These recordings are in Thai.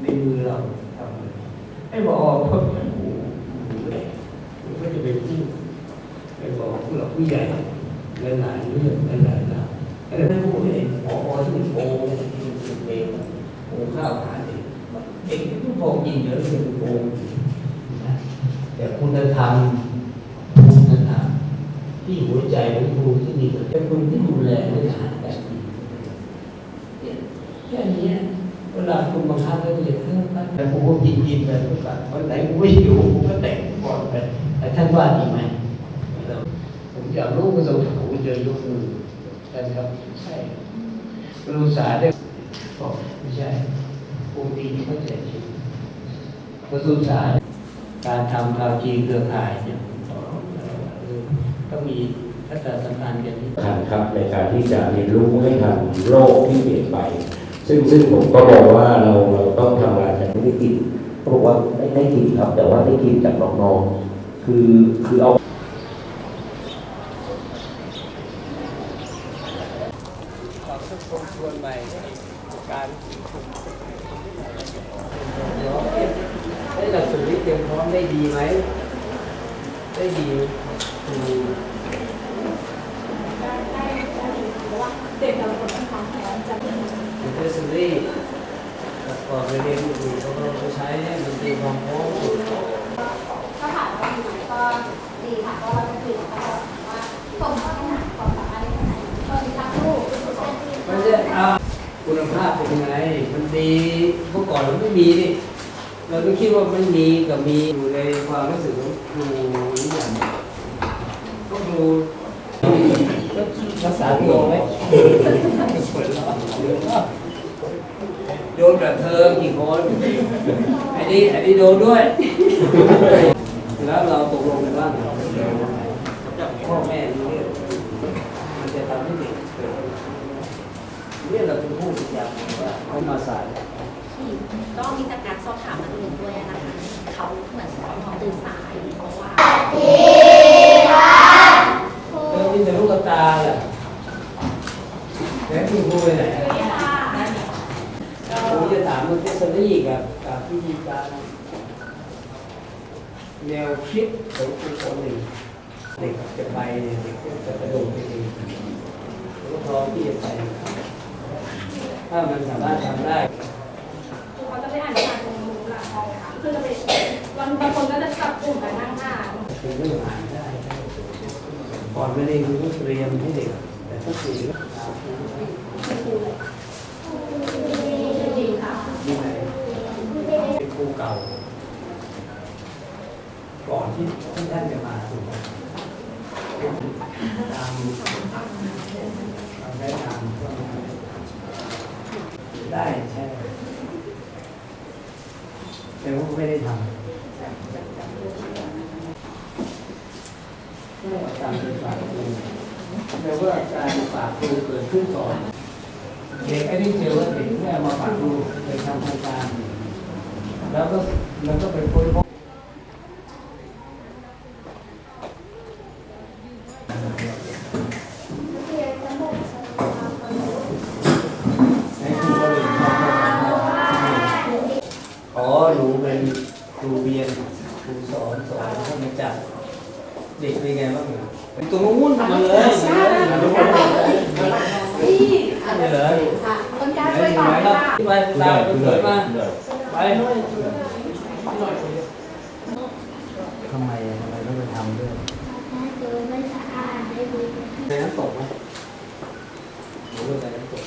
ในมือเราทำเลยให้บอกเพิ่มหูหูแหลกมันก็จะไปพูดไปบอกผู้หลักผู้ใหญ่หลายๆเรื่องหลายๆราวแล้วถ้าผู้เห็นพอที่มันโกงที่มันเป็นเองโกงข้าวหาเด็กเด็กทุกคนยิงเยอะเลยโกงแต่คุณธรรมคุณธรรมที่หัวใจของครูที่ดีเป็นคนที่ดูแลและหาแต่ดีแค่นี้ เวลาคุณบังคับให้เด็กเครื่องนั้นแต่ผมก็ยินยินไปทุกอย่างวันไหนผมไม่อยู่ผมก็แต่งก่อนไปแต่ท่านว่าดีไหมผมอยากรู้ว่าเราผมเจอยกมือใช่ไหมครับใช่รู้สาได้บอกไม่ใช่ปกติที่เขาใจชินกระทรวงสาธารณสุขการทำข่าวจีเครือข่ายเนี่ยก็มีทัศนสัมพันธ์กันที่สำคัญครับในการที่จะเรียนรู้ให้ทันโลกที่เปลี่ยนไป ซึ่งซึ่งผมก็บอกว่าเราเราต้องทำงานกันไม่ได้กินเขาบอกว่าไม่ได้กินครับ แต่ว่าได้กินจากน้องๆคือคือเอาเราทุกคนชวนใหม่การประชุมได้หลักสูตรที่เตรียมพร้อมได้ดีไหม ได้ดีคือเด็กแต่ละคนต้องความแข็งจะคือ เทสซี่ก่อนไปเรียนอื่นเขาก็ไปใช้ให้มันตรีความพร้อมสุดถ้าถามว่าดีไหมก็ดีค่ะก็เราจะคุยกับเขาว่าส่งข้อปัญหาความสามารถในขณะนี้ก็มีรักลูกรู้สึกเช่นที่ไม่ใช่เอาคุณภาพเป็นยังไง มันดีเมื่อก่อนมันไม่มีนี่เราก็คิดว่าไม่มีกับมีอยู่ในความรู้สึกของครูนี่อย่างก็ครูรักษาตัวไหม นแบบเธอกี่คนอันนี้อันนี้โดนด้วย แล้วเราตกลงกันว่าพ่อแม่รู้เรื่องมันจะทำให้เด็กเนี่ยเราจะพูดอย่างหนึ่งว่าเขามาสาย ก็มีจากการสอบถามมาดูด้วยนะคะ เขาเหมือนเขาตื่นสายเพราะว่า เออมีแต่ลูกกระตาแหละแล้วคุณครูไปไหนอะผมจะถามมันเทคโนโลยีกับกับวิธีการ แนวคิดของครูคนหนึ่งเด็กจะไปเนี่ยเด็กก็จะกระโดดไปเองแล้วก็พร้อมที่จะไป ถ้ามันสามารถทำได้คือเขาจะไม่อ่านนิทานตรงนู้นละใช่ค่ะคือจะเป็นวันบางคนก็จะจับกลุ่มกันนั่งอ่านคือเรื่องอ่านได้ก่อนไม่ได้คือต้องเตรียมให้เด็กแต่ถ้าสื่อก็ตาม ดีค่ะ ที่ไหนเป็นครูเก่า ก่อน ที่ที่ท่านจะมาถูกตามตามได้ตามก็ได้ใช่ แต่ว่าไม่ได้ทำไม่เอาตามเป็นฝากครูแต่ว่าการฝากครูเกิดขึ้นก่อนเด็กไอ้ที่เจอว่าเด็กแม่มาฝากครูไปทำโครงการแล้วก็แล้วก็ไปค้นพบให้ครูก็เลยทำอ๋อหนูเป็นครูเรียน ครูสอนสอนเข้ามาจัดเด็กเป็นไงบ้างเป็นตัวนู้นมาเลยมาเลยมาเลยมาเลยค่ะต้นกล้านช่วยอยู่อไหนไหมครับค่ะไปตามคนสวยมาไปทำไมทำไมต้องไปทำด้วยไม่สะอาดไม่ดีในน้ำตกไหมหรือว่าในน้ำตก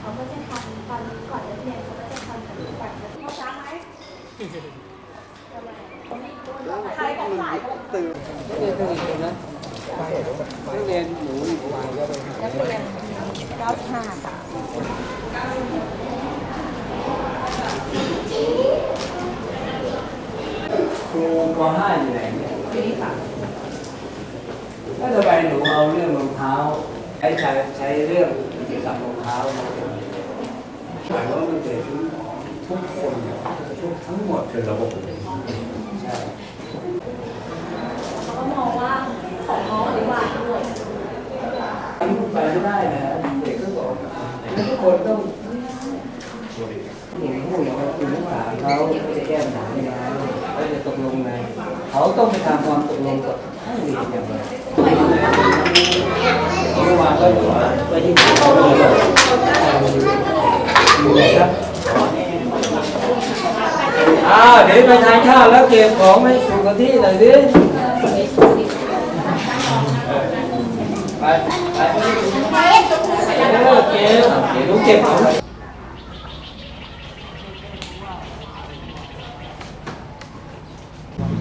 เขาก็จะทำตอนก่อน ใครของสายก็ตื่นนักเรียนตื่นคนนะนักเรียนหนูหนูวายก็ไปหานักเรียน95ค่ะครูป .5 อยู่ไหนเนี่ยถ้าจะไปหนูเอาเรื่องรองเท้าใช้ใช้ใช้เรื่องเกี่ยวกับรองเท้ามาเป็นหมายว่ามันเกิดขึ้นทุกคน ทุกทั้งหมดคือระบบใช่เขาก็มองว่าของน้องอธิบายด้วยไปไม่ได้นะเด็กก็บอกทุกคนต้องอย่างผู้อย่างว่าคุณต้องถามเขาจะแก้ปัญหายังไงเขาจะตกลงไงเขาต้องไปตามความตกลงกับผู้เรียนอย่างไรเมื่อวานก็อยู่ไปที่ไหนก็ไม่รู้อยู่ไหนครับ อ้าวเดี๋ยวไปทานข้าวแล้วเก็บของให้สุกที่หน่อยดิไปไปเออเก็บเดี๋ยวเก็บของ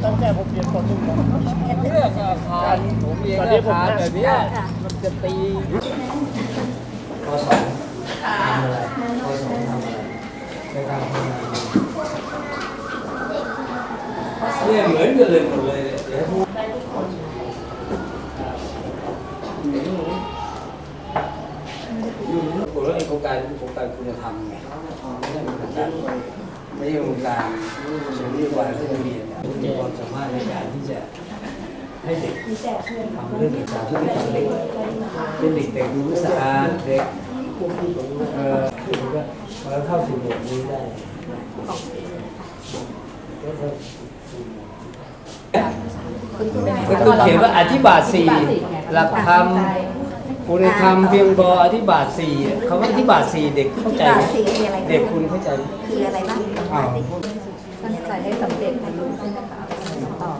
ตั้งแต่ผมเรียนป .1 เนี่ยการผมเรียนตอนนี้ผมแบบนี้มันจะตีปสองทำอะไรปสองทำอะไรในการทำงาน เนี่ยเหมือนกันเลยหมดเลยเนี่ยเดี๋ยวพูดผมว่าไอโครงการโครงการคุณธรรมไงไม่ใช่โครงการไม่ใช่โครงการเชิงนโยบายที่เรียนนี่ยมีความสามารถในการที่จะให้เด็กทำเรื่องต่างๆที่ไม่ทำเด็กเป็นเด็กเด็กรู้สะอาดเด็กเออคือว่าเราเข้าสู่บทนี้ได้ ก็คือเขียนว่าอธิบาทสี่หลักธรรมคุณธรรมเพียงพออธิบาทสี่คำว่าอธิบาทสี่เด็กเข้าใจไหมสี่คืออะไรเด็กคุณเข้าใจไหมคืออะไรบ้างอ้าวตั้งใจให้สำเร็จอายุใช่ไหมคะตอบ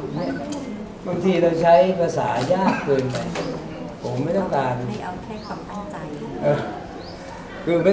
บางทีเราใช้ภาษายากเกินไปผมไม่ต้องการให้เอาแค่ความตั้งใจเออคือ